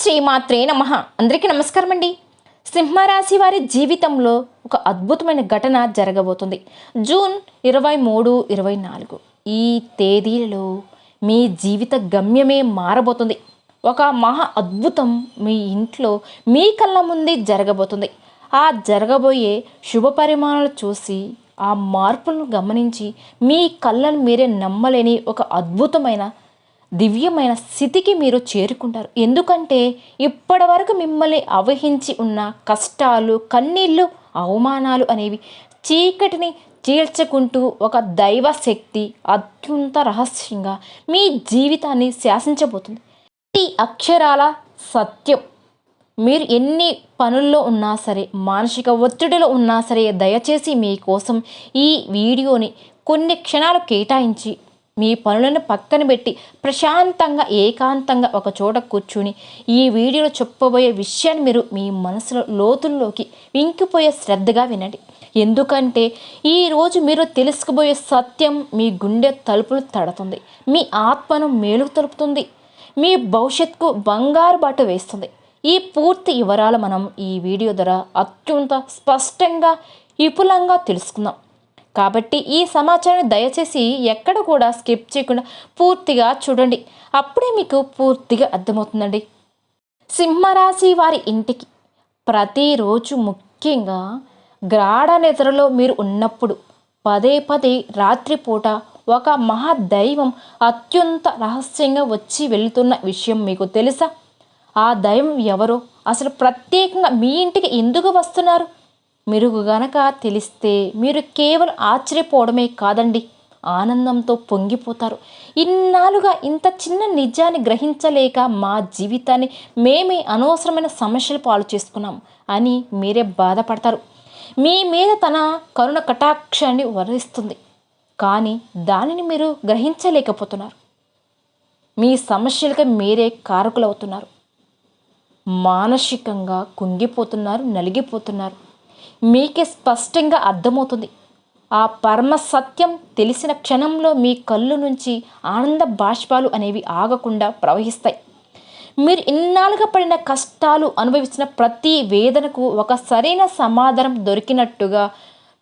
శ్రీమాత్రే నమ. అందరికీ నమస్కారం అండి సింహరాశి వారి జీవితంలో ఒక అద్భుతమైన ఘటన జరగబోతుంది. జూన్ ఇరవై మూడు ఇరవై నాలుగు. ఈ తేదీలలో మీ జీవిత గమ్యమే మారబోతుంది. ఒక మహా అద్భుతం మీ ఇంట్లో మీ కళ్ళ ముందే జరగబోతుంది. ఆ జరగబోయే శుభ పరిమాణాలు చూసి ఆ మార్పులను గమనించి మీ కళ్ళను మీరే నమ్మలేని ఒక అద్భుతమైన దివ్యమైన స్థితికి మీరు చేరుకుంటారు. ఎందుకంటే ఇప్పటి వరకు మిమ్మల్ని అవహించి ఉన్న కష్టాలు కన్నీళ్ళు అవమానాలు అనేవి చీకటిని చీల్చుకుంటూ ఒక దైవ శక్తి అత్యంత రహస్యంగా మీ జీవితాన్ని శాసించబోతుంది. ఈ అక్షరాల సత్యం. మీరు ఎన్ని పనుల్లో ఉన్నా సరే మానసిక ఒత్తిడిలో ఉన్నా సరే దయచేసి మీకోసం ఈ వీడియోని కొన్ని క్షణాలు కేటాయించి మీ పనులను పక్కన పెట్టి ప్రశాంతంగా ఏకాంతంగా ఒక చోట కూర్చుని ఈ వీడియోలో చెప్పబోయే విషయాన్ని మీరు మీ మనసులో లోతుల్లోకి ఇంకిపోయే శ్రద్ధగా వినండి. ఎందుకంటే ఈరోజు మీరు తెలుసుకోబోయే సత్యం మీ గుండె తలుపులు తడుతుంది. మీ ఆత్మను మేలుకు తలుపుతుంది. మీ భవిష్యత్తుకు బంగారు బాట వేస్తుంది. ఈ పూర్తి వివరాలు మనం ఈ వీడియో ద్వారా అత్యంత స్పష్టంగా విపులంగా తెలుసుకుందాం. కాబట్టి ఈ సమాచారాన్ని దయచేసి ఎక్కడ కూడా స్కిప్ చేయకుండా పూర్తిగా చూడండి. అప్పుడే మీకు పూర్తిగా అర్థమవుతుందండి. సింహరాశి వారి ఇంటికి ప్రతిరోజు ముఖ్యంగా గాఢ నిద్రలో మీరు ఉన్నప్పుడు పదే పదే రాత్రిపూట ఒక మహాదైవం అత్యంత రహస్యంగా వచ్చి వెళుతున్న విషయం మీకు తెలుసా? ఆ దైవం ఎవరో? అసలు ప్రత్యేకంగా మీ ఇంటికి ఎందుకు వస్తున్నారు? మీరు గనక తెలిస్తే మీరు కేవలం ఆశ్చర్యపోవడమే కాదండి. ఆనందంతో పొంగిపోతారు. ఇన్నాళ్ళుగా ఇంత చిన్న నిజాన్ని గ్రహించలేక మా జీవితాన్ని మేమే అనవసరమైన సమస్యలు పాలు చేసుకున్నాం అని మీరే బాధపడతారు. మీ మీద తన కరుణ కటాక్షాన్ని వరిస్తుంది. కానీ దానిని మీరు గ్రహించలేకపోతున్నారు. మీ సమస్యలకు మీరే కారకులవుతున్నారు. మానసికంగా కుంగిపోతున్నారు నలిగిపోతున్నారు. మీకే స్పష్టంగా అర్థమవుతుంది. ఆ పరమ సత్యం తెలిసిన క్షణంలో మీ కళ్ళు నుంచి ఆనంద బాష్పాలు అనేవి ఆగకుండా ప్రవహిస్తాయి. మీరు ఇన్నాళ్ళుగా పడిన కష్టాలు అనుభవించిన ప్రతి వేదనకు ఒక సరైన సమాధానం దొరికినట్టుగా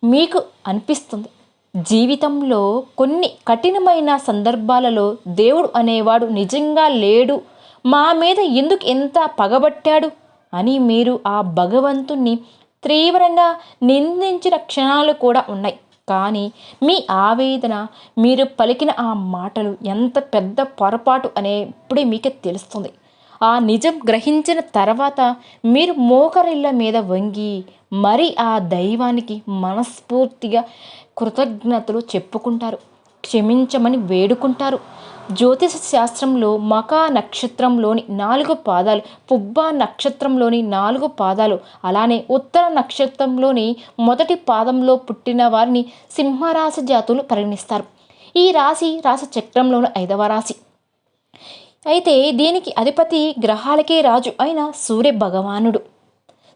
మీకు అనిపిస్తుంది. జీవితంలో కొన్ని కఠినమైన సందర్భాలలో దేవుడు అనేవాడు నిజంగా లేడు. మా మీద ఎందుకు ఎంత పగబట్టాడు అని మీరు ఆ భగవంతుణ్ణి తీవ్రంగా నిందించిన క్షణాలు కూడా ఉన్నాయి. కానీ మీ ఆవేదన మీరు పలికిన ఆ మాటలు ఎంత పెద్ద పొరపాటు అనే ఇప్పుడే మీకే తెలుస్తుంది. ఆ నిజం గ్రహించిన తర్వాత మీరు మోకరిళ్ళ మీద వంగి మరి ఆ దైవానికి మనస్ఫూర్తిగా కృతజ్ఞతలు చెప్పుకుంటారు. క్షమించమని వేడుకుంటారు. జ్యోతిష శాస్త్రంలో మకా నక్షత్రంలోని నాలుగు పాదాలు పుబ్బ నక్షత్రంలోని నాలుగు పాదాలు అలానే ఉత్తర నక్షత్రంలోని మొదటి పాదంలో పుట్టిన వారిని సింహరాశి జాతులు పరిగణిస్తారు. ఈ రాశి రాశి చక్రంలోని ఐదవ రాశి. అయితే దీనికి అధిపతి గ్రహాలకే రాజు అయిన సూర్య భగవానుడు.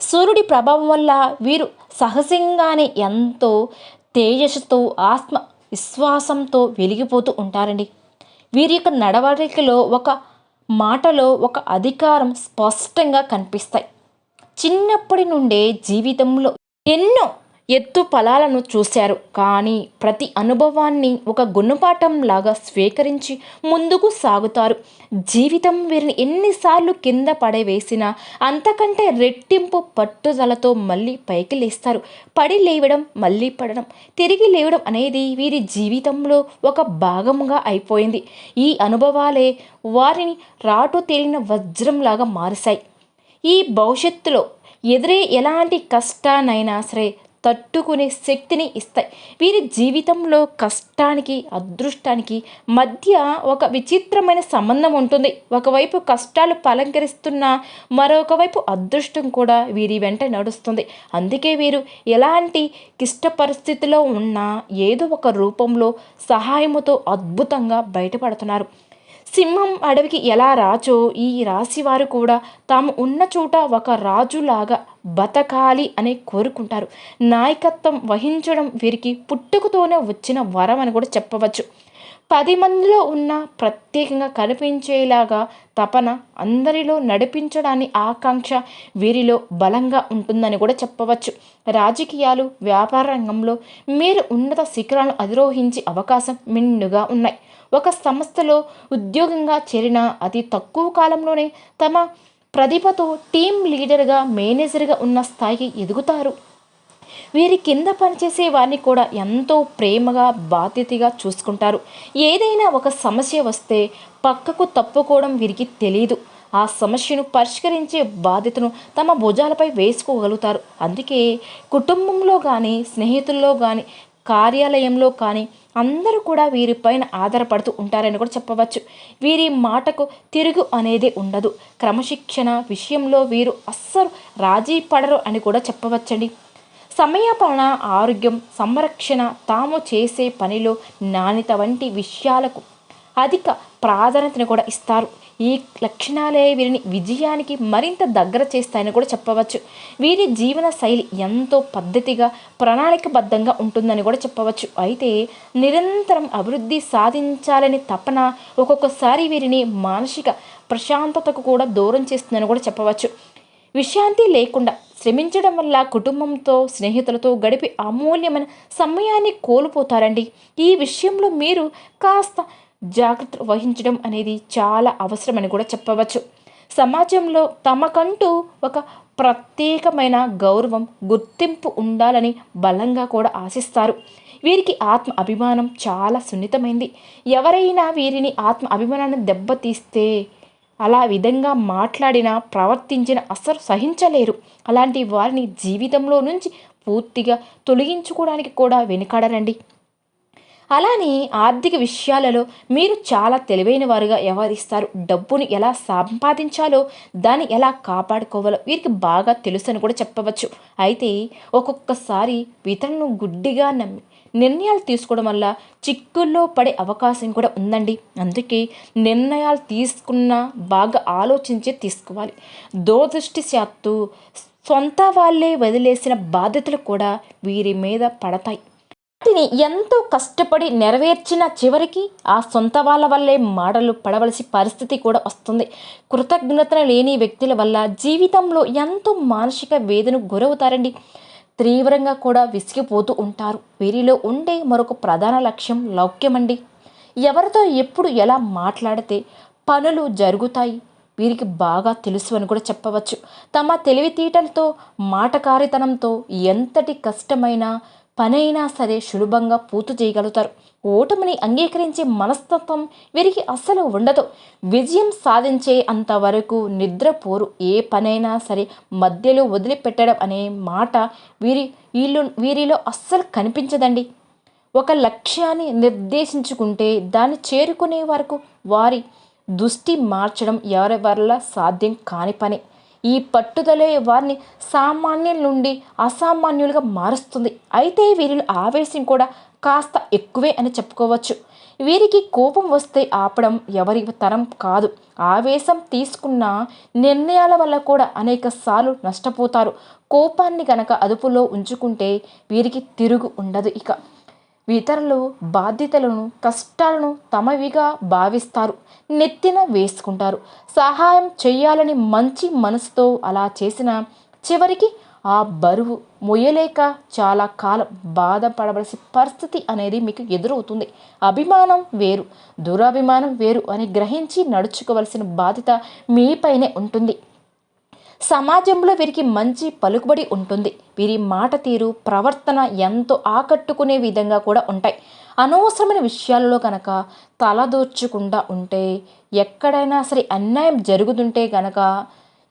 సూర్యుడి ప్రభావం వల్ల వీరు సహజంగానే ఎంతో తేజస్సుతో ఆత్మ విశ్వాసంతో వెలిగిపోతూ ఉంటారండి. వీరి యొక్క నడవడికలో ఒక మాటలో ఒక అధికారం స్పష్టంగా కనిపిస్తాయి. చిన్నప్పటి నుండే జీవితంలో ఎన్నో ఎత్తు ఫలాలను చూశారు. కానీ ప్రతి అనుభవాన్ని ఒక గుణపాఠంలాగా స్వీకరించి ముందుకు సాగుతారు. జీవితం వీరిని ఎన్నిసార్లు కింద పడవేసినా అంతకంటే రెట్టింపు పట్టుదలతో మళ్ళీ పైకి లేస్తారు. పడి లేవడం మళ్ళీ పడడం తిరిగి లేవడం అనేది వీరి జీవితంలో ఒక భాగముగా అయిపోయింది. ఈ అనుభవాలే వారిని రాటు తేలిన వజ్రంలాగా మారుశాయి. ఈ భవిష్యత్తులో ఎదురే ఎలాంటి కష్టానైనా సరే తట్టుకునే శక్తిని ఇస్తాయి. వీరి జీవితంలో కష్టానికి అదృష్టానికి మధ్య ఒక విచిత్రమైన సంబంధం ఉంటుంది. ఒకవైపు కష్టాలు పలంకరిస్తున్న మరొక వైపు అదృష్టం కూడా వీరి వెంట నడుస్తుంది. అందుకే వీరు ఎలాంటి క్లిష్ట పరిస్థితిలో ఉన్నా ఏదో ఒక రూపంలో సహాయముతో అద్భుతంగా బయటపడుతున్నారు. సింహం అడవికి ఎలా రాజో ఈ రాశివారు కూడా తాము ఉన్న చోట ఒక రాజులాగా బతకాలి అని కోరుకుంటారు. నాయకత్వం వహించడం వీరికి పుట్టుకతోనే వచ్చిన వరం అని కూడా చెప్పవచ్చు. పది మందిలో ఉన్న ప్రత్యేకంగా కనిపించేలాగా తపన అందరిలో నడిపించడాన్ని ఆకాంక్ష వీరిలో బలంగా ఉంటుందని కూడా చెప్పవచ్చు. రాజకీయాలు వ్యాపార రంగంలో మీరు ఉన్నత శిఖరాలను అధిరోహించే అవకాశం మిన్నుగా ఉన్నాయి. ఒక సంస్థలో ఉద్యోగంగా చేరిన అతి తక్కువ కాలంలోనే తమ ప్రతిభతో టీం లీడర్గా మేనేజర్గా ఉన్న స్థాయికి ఎదుగుతారు. వీరి కింద పనిచేసే వారిని కూడా ఎంతో ప్రేమగా బాధ్యతగా చూసుకుంటారు. ఏదైనా ఒక సమస్య వస్తే పక్కకు తప్పుకోవడం వీరికి తెలియదు ఆ సమస్యను పరిష్కరించే బాధ్యతను తమ భుజాలపై వేసుకోగలుగుతారు. అందుకే కుటుంబంలో కానీ స్నేహితుల్లో కానీ కార్యాలయంలో కానీ అందరూ కూడా వీరిపైన ఆధారపడుతూ ఉంటారని కూడా చెప్పవచ్చు. వీరి మాటకు తిరుగు అనేది ఉండదు. క్రమశిక్షణ విషయంలో వీరు అస్సలు రాజీ పడరు అని కూడా చెప్పవచ్చండి. సమయపాలన ఆరోగ్యం సంరక్షణ తాము చేసే పనిలో నాణ్యత వంటి విషయాలకు అధిక ప్రాధాన్యతను కూడా ఇస్తారు. ఈ లక్షణాలే వీరిని విజయానికి మరింత దగ్గర చేస్తాయని కూడా చెప్పవచ్చు. వీరి జీవన శైలి ఎంతో పద్ధతిగా ప్రణాళికబద్ధంగా ఉంటుందని కూడా చెప్పవచ్చు. అయితే నిరంతరం అభివృద్ధి సాధించాలని తపన ఒక్కొక్కసారి వీరిని మానసిక ప్రశాంతతకు కూడా దూరం చేస్తుందని కూడా చెప్పవచ్చు. విశ్రాంతి లేకుండా శ్రమించడం వల్ల కుటుంబంతో స్నేహితులతో గడిపి అమూల్యమైన సమయాన్ని కోల్పోతారండి. ఈ విషయంలో మీరు కాస్త జాగ్రత్త వహించడం అనేది చాలా అవసరమని కూడా చెప్పవచ్చు. సమాజంలో తమకంటూ ఒక ప్రత్యేకమైన గౌరవం గుర్తింపు ఉండాలని బలంగా కూడా ఆశిస్తారు. వీరికి ఆత్మ అభిమానం చాలా సున్నితమైంది. ఎవరైనా వీరిని ఆత్మ అభిమానాన్ని దెబ్బతీస్తే అలా విధంగా మాట్లాడిన ప్రవర్తించిన అసలు సహించలేరు. అలాంటి వారిని జీవితంలో నుంచి పూర్తిగా తొలగించుకోవడానికి కూడా వెనుకాడరండి. అలానే ఆర్థిక విషయాలలో మీరు చాలా తెలివైన వారుగా వ్యవహరిస్తారు. డబ్బును ఎలా సంపాదించాలో దాన్ని ఎలా కాపాడుకోవాలో వీరికి బాగా తెలుసు అని కూడా చెప్పవచ్చు. అయితే ఒక్కొక్కసారి ఇతరులను గుడ్డిగా నమ్మి నిర్ణయాలు తీసుకోవడం వల్ల చిక్కుల్లో పడే అవకాశం కూడా ఉందండి. అందుకే నిర్ణయాలు తీసుకున్న బాగా ఆలోచించి తీసుకోవాలి. దూరదృష్టి శాత్తు సొంత వాళ్ళే వదిలేసిన బాధ్యతలు కూడా వీరి మీద పడతాయి. వాటిని ఎంతో కష్టపడి నెరవేర్చిన చివరికి ఆ సొంత వాళ్ళ వల్లే మాటలు పడవలసి పరిస్థితి కూడా వస్తుంది. కృతజ్ఞత లేని వ్యక్తుల వల్ల జీవితంలో ఎంతో మానసిక వేదన గురవుతారండి. తీవ్రంగా కూడా విసిగిపోతూ ఉంటారు. వీరిలో ఉండే మరొక ప్రధాన లక్ష్యం లౌక్యమండి. ఎవరితో ఎప్పుడు ఎలా మాట్లాడితే పనులు జరుగుతాయి. వీరికి బాగా తెలుసు అని కూడా చెప్పవచ్చు. తమ తెలివితేటలతో మాటకారితనంతో ఎంతటి కష్టమైన పనైనా సరే సులభంగా పూర్తి చేయగలుగుతారు. ఓటమిని అంగీకరించే మనస్తత్వం వీరికి అస్సలు ఉండదు. విజయం సాధించే అంతవరకు నిద్రపోరు. ఏ పనైనా సరే మధ్యలో వదిలిపెట్టడం అనే మాట వీరి వీళ్ళు వీరిలో అస్సలు కనిపించదండి. ఒక లక్ష్యాన్ని నిర్దేశించుకుంటే దాన్ని చేరుకునే వరకు వారి దృష్టి మార్చడం ఎవరి వల్ల సాధ్యం కాని పని. ఈ పట్టుదలే వారిని సామాన్యుల నుండి అసామాన్యులుగా మారుస్తుంది. అయితే వీరిలో ఆవేశం కూడా కాస్త ఎక్కువే అని చెప్పుకోవచ్చు. వీరికి కోపం వస్తే ఆపడం ఎవరి తరం కాదు. ఆవేశం తీసుకున్న నిర్ణయాల వల్ల కూడా అనేక సార్లు నష్టపోతారు. కోపాన్ని గనక అదుపులో ఉంచుకుంటే వీరికి తిరుగు ఉండదు ఇక. ఇతరులు బాధ్యతలను కష్టాలను తమవిగా భావిస్తారు. నెత్తిన వేసుకుంటారు. సహాయం చేయాలని మంచి మనసుతో అలా చేసిన చివరికి ఆ బరువు మొయ్యలేక చాలా కాలం బాధపడవలసిన పరిస్థితి అనేది మీకు ఎదురవుతుంది. అభిమానం వేరు దురాభిమానం వేరు అని గ్రహించి నడుచుకోవలసిన బాధ్యత మీపైనే ఉంటుంది. సమాజంలో వీరికి మంచి పలుకుబడి ఉంటుంది. వీరి మాట తీరు ప్రవర్తన ఎంతో ఆకట్టుకునే విధంగా కూడా ఉంటాయి. అనవసరమైన విషయాలలో కనుక తలదోర్చకుండా ఉంటే ఎక్కడైనా సరే అన్యాయం జరుగుతుంటే కనుక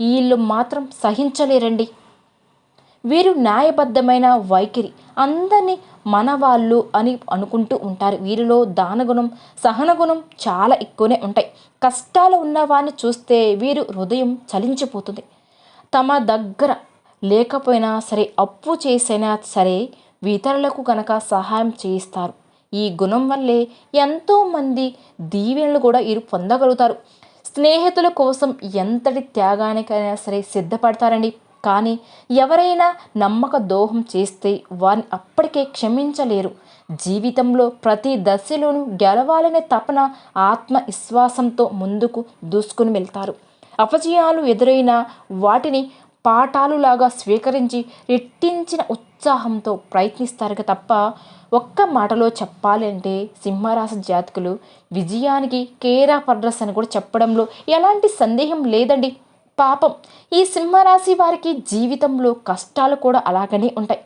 వీళ్ళు మాత్రం సహించలేరండి. వీరు న్యాయబద్ధమైన వైఖరి అందరినీ మన వాళ్ళు అని అనుకుంటూ ఉంటారు. వీరిలో దానగుణం సహనగుణం చాలా ఎక్కువనే ఉంటాయి. కష్టాలు ఉన్నవారిని చూస్తే వీరు హృదయం చలించిపోతుంది. తమ దగ్గర లేకపోయినా సరే అప్పు చేసైనా సరే ఇతరులకు కనుక సహాయం చేయిస్తారు. ఈ గుణం వల్లే ఎంతోమంది దీవెనలు కూడా వీరు పొందగలుగుతారు. స్నేహితుల కోసం ఎంతటి త్యాగానికైనా సరే సిద్ధపడతారండి. కానీ ఎవరైనా నమ్మక దోహం చేస్తే వారిని అప్పటికే క్షమించలేరు. జీవితంలో ప్రతి దశలోనూ గెలవాలనే తపన ఆత్మవిశ్వాసంతో ముందుకు దూసుకుని వెళ్తారు. అపజయాలు ఎదురైన వాటిని పాఠాలులాగా స్వీకరించి రెట్టించిన ఉత్సాహంతో ప్రయత్నిస్తారు తప్ప ఒక్క మాటలో చెప్పాలంటే సింహరాశి జాతకులు విజయానికి కేరా పడ్రస్ అని కూడా చెప్పడంలో ఎలాంటి సందేహం లేదండి. పాపం ఈ సింహరాశి వారికి జీవితంలో కష్టాలు కూడా అలాగనే ఉంటాయి.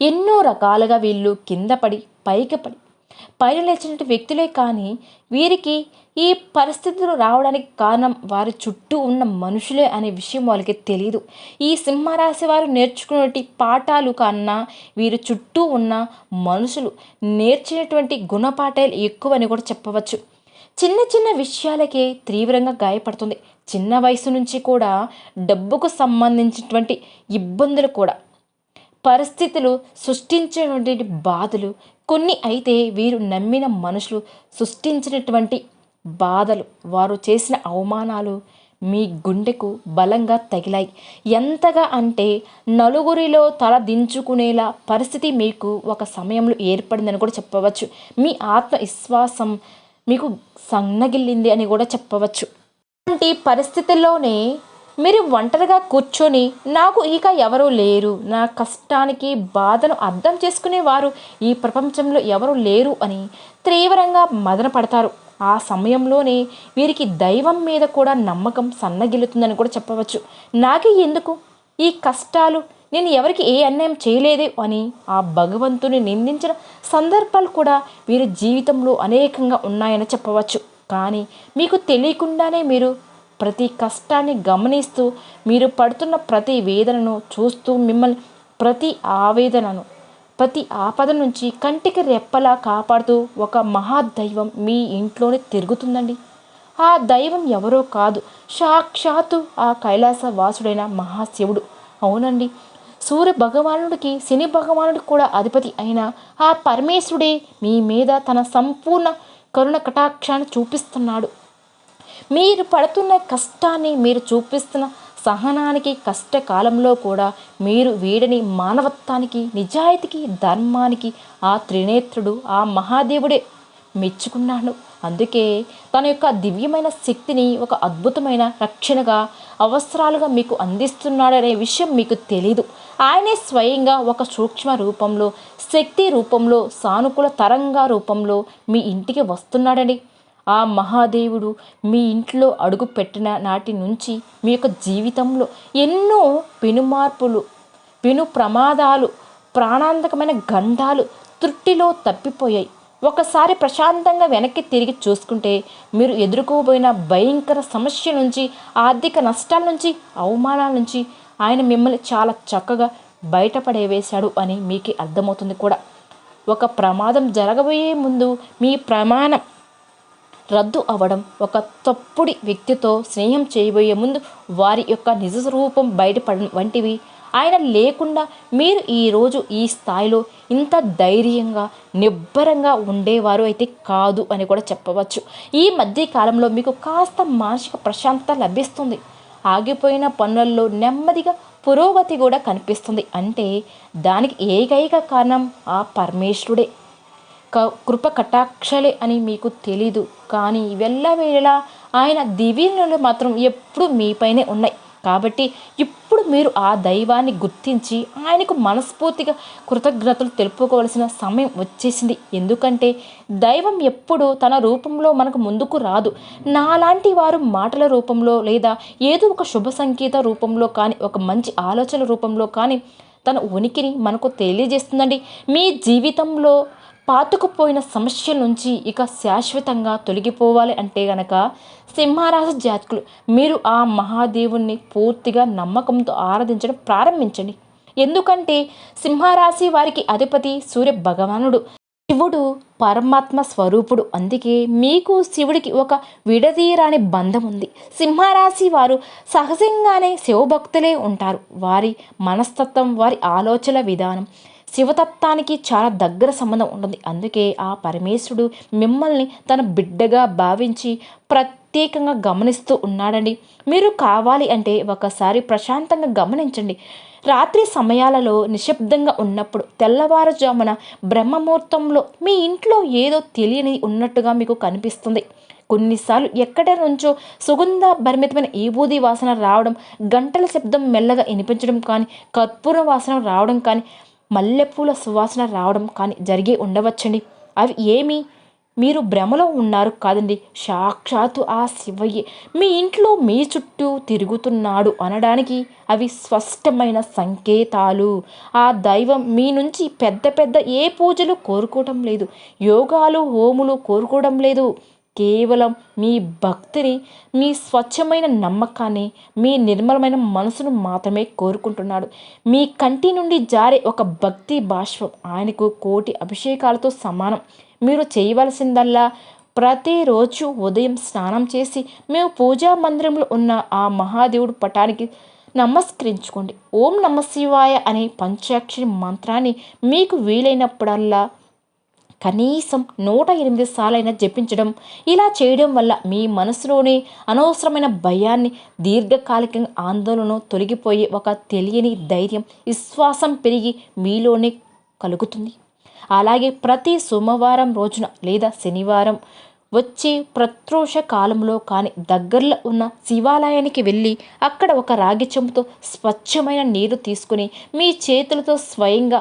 ఎన్నో రకాలుగా వీళ్ళు కింద పడి పైకి పడి పైన లేచినటువంటి వ్యక్తులే కానీ వీరికి ఈ పరిస్థితులు రావడానికి కారణం వారి చుట్టూ ఉన్న మనుషులే అనే విషయం వాళ్ళకి తెలియదు ఈ సింహరాశి వారు నేర్చుకున్నటువంటి పాఠాలు కన్నా వీరి చుట్టూ ఉన్న మనుషులు నేర్చినటువంటి గుణపాఠాలు ఎక్కువని కూడా చెప్పవచ్చు. చిన్న చిన్న విషయాలకే తీవ్రంగా గాయపడుతుంది. చిన్న వయసు నుంచి కూడా డబ్బుకు సంబంధించినటువంటి ఇబ్బందులు కూడా. పరిస్థితులు సృష్టించినటువంటి బాధలు కొన్ని అయితే వీరు నమ్మిన మనుషులు సృష్టించినటువంటి బాధలు వారు చేసిన అవమానాలు మీ గుండెకు బలంగా తగిలాయి. ఎంతగా అంటే నలుగురిలో తల దించుకునేలా పరిస్థితి మీకు ఒక సమయంలో ఏర్పడిందని కూడా చెప్పవచ్చు. మీ ఆత్మవిశ్వాసం మీకు సన్నగిల్లింది అని కూడా చెప్పవచ్చు. అలాంటి పరిస్థితుల్లోనే మీరు ఒంటరిగా కూర్చొని నాకు ఇక ఎవరూ లేరు నా కష్టానికి బాధను అర్థం చేసుకునేవారు ఈ ప్రపంచంలో ఎవరు లేరు అని తీవ్రంగా మదన పడతారు. ఆ సమయంలోనే వీరికి దైవం మీద కూడా నమ్మకం సన్నగిల్లుతుందని కూడా చెప్పవచ్చు. నాకే ఎందుకు? ఈ కష్టాలు నేను ఎవరికి ఏ అన్యాయం చేయలేదే అని ఆ భగవంతుని నిందించిన సందర్భాలు కూడా వీరి జీవితంలో అనేకంగా ఉన్నాయని చెప్పవచ్చు. కానీ మీకు తెలియకుండానే మీరు ప్రతి కష్టాన్ని గమనిస్తూ మీరు పడుతున్న ప్రతి వేదనను చూస్తూ మిమ్మల్ని ప్రతి ఆవేదనను ప్రతి ఆపద నుంచి కంటికి రెప్పలా కాపాడుతూ ఒక మహాదైవం మీ ఇంట్లోనే తిరుగుతుందండి. ఆ దైవం ఎవరో కాదు సాక్షాత్తు ఆ కైలాస వాసుడైన మహాశివుడు. అవునండి. సూర్య భగవానుడికి శని భగవానుడికి కూడా అధిపతి అయిన ఆ పరమేశ్వరుడే మీ మీద తన సంపూర్ణ కరుణ కటాక్షాన్ని చూపిస్తున్నాడు. మీరు పడుతున్న కష్టాన్ని మీరు చూపిస్తున్న సహనానికి కష్టకాలంలో కూడా మీరు వీడని మానవత్వానికి నిజాయితీకి ధర్మానికి ఆ త్రినేత్రుడు ఆ మహాదేవుడే మెచ్చుకున్నాను అందుకే తన యొక్క దివ్యమైన శక్తిని ఒక అద్భుతమైన రక్షణగా అవసరాలుగా మీకు అందిస్తున్నాడనే విషయం మీకు తెలీదు. ఆయనే స్వయంగా ఒక సూక్ష్మ రూపంలో శక్తి రూపంలో సానుకూల తరంగా రూపంలో మీ ఇంటికి వస్తున్నాడని ఆ మహాదేవుడు మీ ఇంట్లో అడుగు పెట్టిన నాటి నుంచి మీ యొక్క జీవితంలో ఎన్నో పెనుమార్పులు పెను ప్రమాదాలు ప్రాణాంతకమైన గండాలు తృట్టిలో తప్పిపోయాయి. ఒకసారి ప్రశాంతంగా వెనక్కి తిరిగి చూసుకుంటే మీరు ఎదుర్కోబోయిన భయంకర సమస్య నుంచి ఆర్థిక నష్టాల నుంచి అవమానాల నుంచి ఆయన మిమ్మల్ని చాలా చక్కగా బయటపడేవేశాడు అని మీకు అర్థమవుతుంది కూడా. ఒక ప్రమాదం జరగబోయే ముందు మీ ప్రమాణం రద్దు అవ్వడం ఒక తప్పుడి వ్యక్తితో స్నేహం చేయబోయే ముందు వారి యొక్క నిజ రూపం బయటపడడం వంటివి. ఆయన లేకుండా మీరు ఈరోజు ఈ స్థాయిలో ఇంత ధైర్యంగా నిబ్బరంగా ఉండేవారు అయితే కాదు అని కూడా చెప్పవచ్చు. ఈ మధ్య కాలంలో మీకు కాస్త మానసిక ప్రశాంతత లభిస్తుంది. ఆగిపోయిన పనులలో నెమ్మదిగా పురోగతి కూడా కనిపిస్తుంది. అంటే దానికి ఏకైక కారణం ఆ పరమేశ్వరుడే. క కృప కటాక్షలే అని మీకు తెలీదు. కానీ వెళ్ళవేళలా ఆయన దివీనులు మాత్రం ఎప్పుడు మీపైనే ఉన్నాయి. కాబట్టి ఇప్పుడు మీరు ఆ దైవాన్ని గుర్తించి ఆయనకు మనస్ఫూర్తిగా కృతజ్ఞతలు తెలుపుకోవలసిన సమయం వచ్చేసింది. ఎందుకంటే దైవం ఎప్పుడు తన రూపంలో మనకు ముందుకు రాదు. నాలాంటి వారు మాటల రూపంలో లేదా ఏదో ఒక శుభ సంకేత రూపంలో కానీ ఒక మంచి ఆలోచన రూపంలో కానీ తన ఉనికిని మనకు తెలియజేస్తుందండి. మీ జీవితంలో పాతుకుపోయిన సమస్యల నుంచి ఇక శాశ్వతంగా తొలగిపోవాలి అంటే గనక సింహరాశి జాతకులు మీరు ఆ మహాదేవుణ్ణి పూర్తిగా నమ్మకంతో ఆరాధించడం ప్రారంభించండి. ఎందుకంటే సింహరాశి వారికి అధిపతి సూర్య భగవానుడు. శివుడు పరమాత్మ స్వరూపుడు. అందుకే మీకు శివుడికి ఒక విడదీరాని బంధం ఉంది. సింహరాశి వారు సహజంగానే శివభక్తులే ఉంటారు. వారి మనస్తత్వం వారి ఆలోచన విధానం శివతత్వానికి చాలా దగ్గర సంబంధం ఉంటుంది. అందుకే ఆ పరమేశ్వరుడు మిమ్మల్ని తన బిడ్డగా భావించి ప్రత్యేకంగా గమనిస్తూ ఉన్నాడండి. మీరు కావాలి అంటే ఒకసారి ప్రశాంతంగా గమనించండి. రాత్రి సమయాలలో నిశ్శబ్దంగా ఉన్నప్పుడు తెల్లవారుజామున బ్రహ్మముహూర్తంలో మీ ఇంట్లో ఏదో తెలియని ఉన్నట్టుగా మీకు కనిపిస్తుంది. కొన్నిసార్లు ఎక్కడి నుంచో సుగంధ భరిమితమైన ఈబూది వాసన రావడం గంటల శబ్దం మెల్లగా వినిపించడం కానీ కర్పూర వాసన రావడం కానీ మల్లెపూల సువాసన రావడం కానీ జరిగి ఉండవచ్చండి. అవి ఏమి? మీరు భ్రమలో ఉన్నారు కాదండి. సాక్షాత్తు ఆ శివయ్యే. మీ ఇంట్లో మీ చుట్టూ తిరుగుతున్నాడు అనడానికి అవి స్పష్టమైన సంకేతాలు. ఆ దైవం మీ నుంచి పెద్ద పెద్ద ఏ పూజలు కోరుకోవటం లేదు. యోగాలు హోములు కోరుకోవడం లేదు. కేవలం మీ భక్తిని మీ స్వచ్ఛమైన నమ్మకాన్ని మీ నిర్మలమైన మనసును మాత్రమే కోరుకుంటున్నాడు. మీ కంటి నుండి జారే ఒక భక్తి బాష్పం ఆయనకు కోటి అభిషేకాలతో సమానం. మీరు చేయవలసిందల్లా ప్రతిరోజు ఉదయం స్నానం చేసి మేము పూజా మందిరంలో ఉన్న ఆ మహాదేవుడు పటానికి నమస్కరించుకోండి. ఓం నమ శివాయ అనే పంచాక్షరి మంత్రాన్ని మీకు వీలైనప్పుడల్లా కనీసం నూట ఎనిమిది సార్లైనా జపించడం ఇలా చేయడం వల్ల మీ మనసులోని అనవసరమైన భయాన్ని దీర్ఘకాలికంగా ఆందోళన తొలగిపోయే ఒక తెలియని ధైర్యం విశ్వాసం పెరిగి మీలోనే కలుగుతుంది. అలాగే ప్రతి సోమవారం రోజున లేదా శనివారం వచ్చే ప్రత్రోష కాలంలో కానీ దగ్గరలో ఉన్న శివాలయానికి వెళ్ళి అక్కడ ఒక రాగి చెంబుతో స్వచ్ఛమైన నీరు తీసుకుని మీ చేతులతో స్వయంగా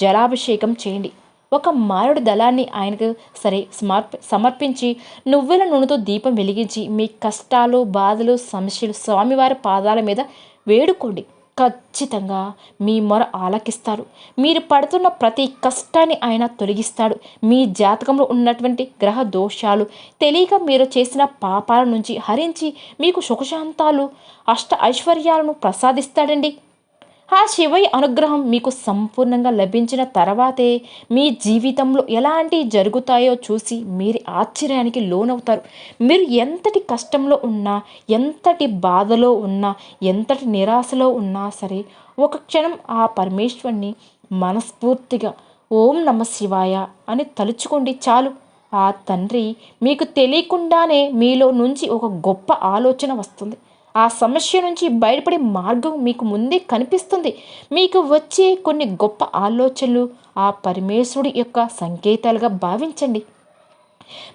జలాభిషేకం చేయండి. ఒక మారుడు దళాన్ని ఆయనకు సరే సమర్ప సమర్పించి నువ్వుల నూనెతో దీపం వెలిగించి మీ కష్టాలు బాధలు సమస్యలు స్వామివారి పాదాల మీద వేడుకోండి. ఖచ్చితంగా మీ మొర ఆలకిస్తారు. మీరు పడుతున్న ప్రతి కష్టాన్ని ఆయన తొలగిస్తాడు. మీ జాతకంలో ఉన్నటువంటి గ్రహ దోషాలు తెలియక మీరు చేసిన పాపాల నుంచి హరించి మీకు సుఖశాంతాలు అష్ట ఐశ్వర్యాలను ప్రసాదిస్తాడండి. ఆ శివయ్య అనుగ్రహం మీకు సంపూర్ణంగా లభించిన తర్వాతే మీ జీవితంలో ఎలాంటి జరుగుతాయో చూసి మీరు ఆశ్చర్యానికి లోనవుతారు. మీరు ఎంతటి కష్టంలో ఉన్నా ఎంతటి బాధలో ఉన్నా ఎంతటి నిరాశలో ఉన్నా సరే ఒక క్షణం ఆ పరమేశ్వరుని మనస్ఫూర్తిగా ఓం నమ శివాయ అని తలుచుకోండి చాలు. ఆ తండ్రి మీకు తెలియకుండానే మీలో నుంచి ఒక గొప్ప ఆలోచన వస్తుంది. ఆ సమస్య నుంచి బయటపడే మార్గం మీకు ముందే కనిపిస్తుంది. మీకు వచ్చే కొన్ని గొప్ప ఆలోచనలు ఆ పరమేశ్వరుడి యొక్క సంకేతాలుగా భావించండి.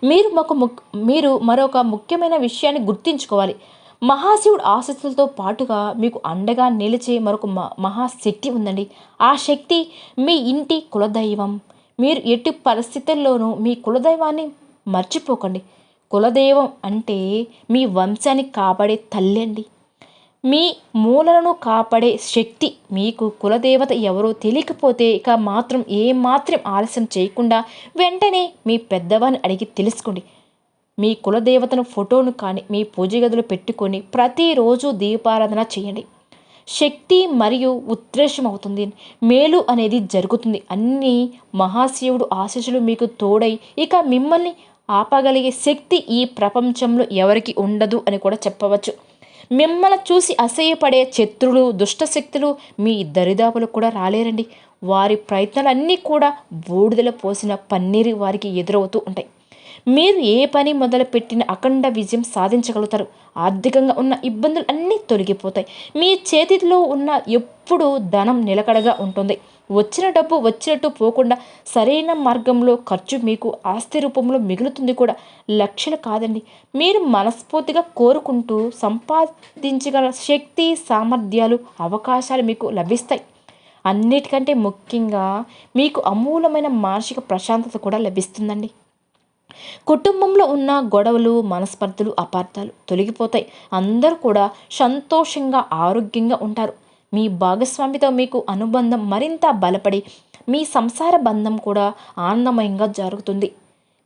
మీరు ఒక ముక్ మీరు మరొక ముఖ్యమైన విషయాన్ని గుర్తుంచుకోవాలి. మహాశివుడు ఆశస్సులతో పాటుగా మీకు అండగా నిలిచే మరొక మహాశక్తి ఉందండి. ఆ శక్తి మీ ఇంటి కులదైవం. మీరు ఎట్టి పరిస్థితుల్లోనూ మీ కులదైవాన్ని మర్చిపోకండి. కులదైవం అంటే మీ వంశాన్ని కాపాడే తల్లి అండి. మీ మూలలను కాపాడే శక్తి మీకు కులదేవత ఎవరో తెలియకపోతే ఇక మాత్రం ఏ మాత్రం ఆలస్యం చేయకుండా వెంటనే మీ పెద్దవారిని అడిగి తెలుసుకోండి. మీ కులదేవతను ఫోటోను కానీ మీ పూజ గదిలో పెట్టుకొని ప్రతిరోజు దీపారాధన చేయండి. శక్తి మరియు ఉద్రేషం అవుతుంది. మేలు అనేది జరుగుతుంది. అన్ని మహాశివుడు ఆశీస్సులు మీకు తోడై ఇక మిమ్మల్ని ఆపగలిగే శక్తి ఈ ప్రపంచంలో ఎవరికి ఉండదు అని కూడా చెప్పవచ్చు. మిమ్మల్ని చూసి అసహ్యపడే శత్రులు దుష్టశక్తులు మీ దరిదాపులు కూడా రాలేరండి. వారి ప్రయత్నాలన్నీ కూడా బూడిదల పోసిన పన్నీరు వారికి ఎదురవుతూ ఉంటాయి. మీరు ఏ పని మొదలుపెట్టిన అఖండ విజయం సాధించగలుగుతారు. ఆర్థికంగా ఉన్న ఇబ్బందులు అన్నీ తొలగిపోతాయి. మీ చేతిలో ఉన్న ఎప్పుడు ధనం నిలకడగా ఉంటుంది. వచ్చిన డబ్బు వచ్చినట్టు పోకుండా సరైన మార్గంలో ఖర్చు మీకు ఆస్తి రూపంలో మిగులుతుంది కూడా. లక్షలు కాదండి. మీరు మనస్ఫూర్తిగా కోరుకుంటూ సంపాదించగల శక్తి సామర్థ్యాలు అవకాశాలు మీకు లభిస్తాయి. అన్నిటికంటే ముఖ్యంగా మీకు అమూలమైన మానసిక ప్రశాంతత కూడా లభిస్తుందండి. కుటుంబంలో ఉన్న గొడవలు మనస్పర్ధలు అపార్థాలు తొలగిపోతాయి. అందరూ కూడా సంతోషంగా ఆరోగ్యంగా ఉంటారు. మీ భాగస్వామితో మీకు అనుబంధం మరింత బలపడి మీ సంసార బంధం కూడా ఆనందమయంగా జరుగుతుంది.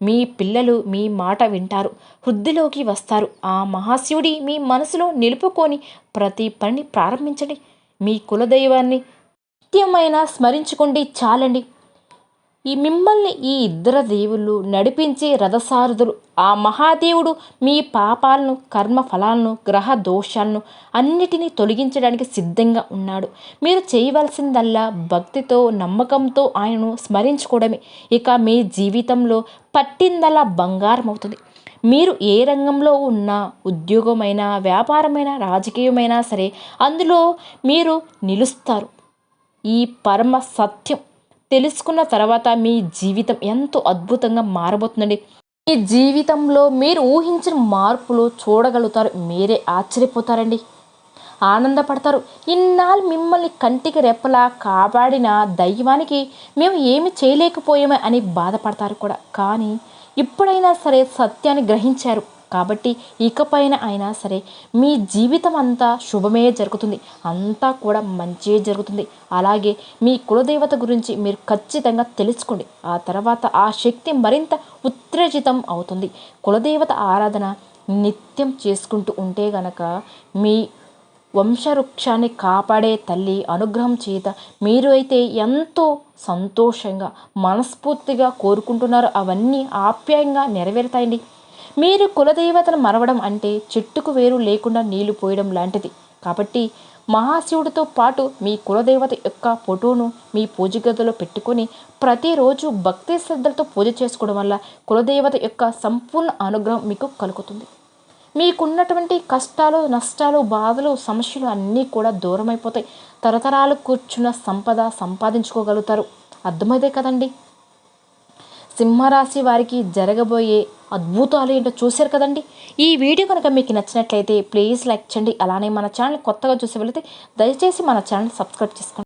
మీ పిల్లలు మీ మాట వింటారు వృద్ధిలోకి వస్తారు. ఆ మహాశివుడి మీ మనసులో నిలుపుకొని ప్రతి పనిని ప్రారంభించండి. మీ కులదైవాన్ని నిత్యమైన స్మరించుకోండి చాలండి. ఈ మిమ్మల్ని ఈ ఇద్దరు దేవుళ్ళు నడిపించే రథసారథులు ఆ మహాదేవుడు మీ పాపాలను కర్మ ఫలాలను గ్రహ దోషాలను అన్నిటినీ తొలగించడానికి సిద్ధంగా ఉన్నాడు. మీరు చేయవలసిందల్లా భక్తితో నమ్మకంతో ఆయనను స్మరించుకోవడమే. ఇక మీ జీవితంలో పట్టిందలా బంగారం అవుతుంది మీరు ఏ రంగంలో ఉన్నా ఉద్యోగమైన వ్యాపారమైన రాజకీయమైనా సరే అందులో మీరు నిలుస్తారు. ఈ పరమ సత్యం తెలుసుకున్న తర్వాత మీ జీవితం ఎంతో అద్భుతంగా మారబోతుందండి. మీ జీవితంలో మీరు ఊహించిన మార్పులు చూడగలుగుతారు మీరే ఆశ్చర్యపోతారండి. ఆనందపడతారు. ఇన్నాళ్ళు మిమ్మల్ని కంటికి రెప్పలా కాపాడిన దైవానికి మేము ఏమి చేయలేకపోయామే అని బాధపడతారు కూడా. కానీ ఇప్పుడైనా సరే సత్యాన్ని గ్రహించారు. కాబట్టి ఇకపైన అయినా సరే మీ జీవితం అంతా శుభమే జరుగుతుంది. అంతా కూడా మంచి జరుగుతుంది. అలాగే మీ కులదేవత గురించి మీరు ఖచ్చితంగా తెలుసుకోండి. ఆ తర్వాత ఆ శక్తి మరింత ఉత్తేజితం అవుతుంది. కులదేవత ఆరాధన నిత్యం చేసుకుంటూ ఉంటే గనక మీ వంశవృక్షాన్ని కాపాడే తల్లి అనుగ్రహం చేత మీరు అయితే ఎంతో సంతోషంగా మనస్ఫూర్తిగా కోరుకుంటున్నారో. అవన్నీ ఆప్యాయంగా నెరవేరుతాయండి. మీరు కులదేవతను మరవడం అంటే చెట్టుకు వేరు లేకుండా నీళ్ళు పోయడం లాంటిది. కాబట్టి మహాశివుడితో పాటు మీ కులదేవత యొక్క ఫోటోను మీ పూజ గదిలో పెట్టుకొని ప్రతిరోజు భక్తి శ్రద్ధలతో పూజ చేసుకోవడం వల్ల కులదేవత యొక్క సంపూర్ణ అనుగ్రహం మీకు కలుగుతుంది. మీకున్నటువంటి కష్టాలు నష్టాలు బాధలు సమస్యలు అన్నీ కూడా దూరమైపోతాయి. తరతరాలు కూర్చున్న సంపద సంపాదించుకోగలుగుతారు. అర్థమైతే కదండి? సింహరాశి వారికి జరగబోయే అద్భుతాలు ఏంటో చూశారు కదండి. ఈ వీడియో కనుక మీకు నచ్చినట్లయితే ప్లీజ్ లైక్ చేయండి. అలానే మన ఛానల్ కొత్తగా చూసి వెళితే దయచేసి మన ఛానల్ సబ్స్క్రైబ్ చేసుకోండి.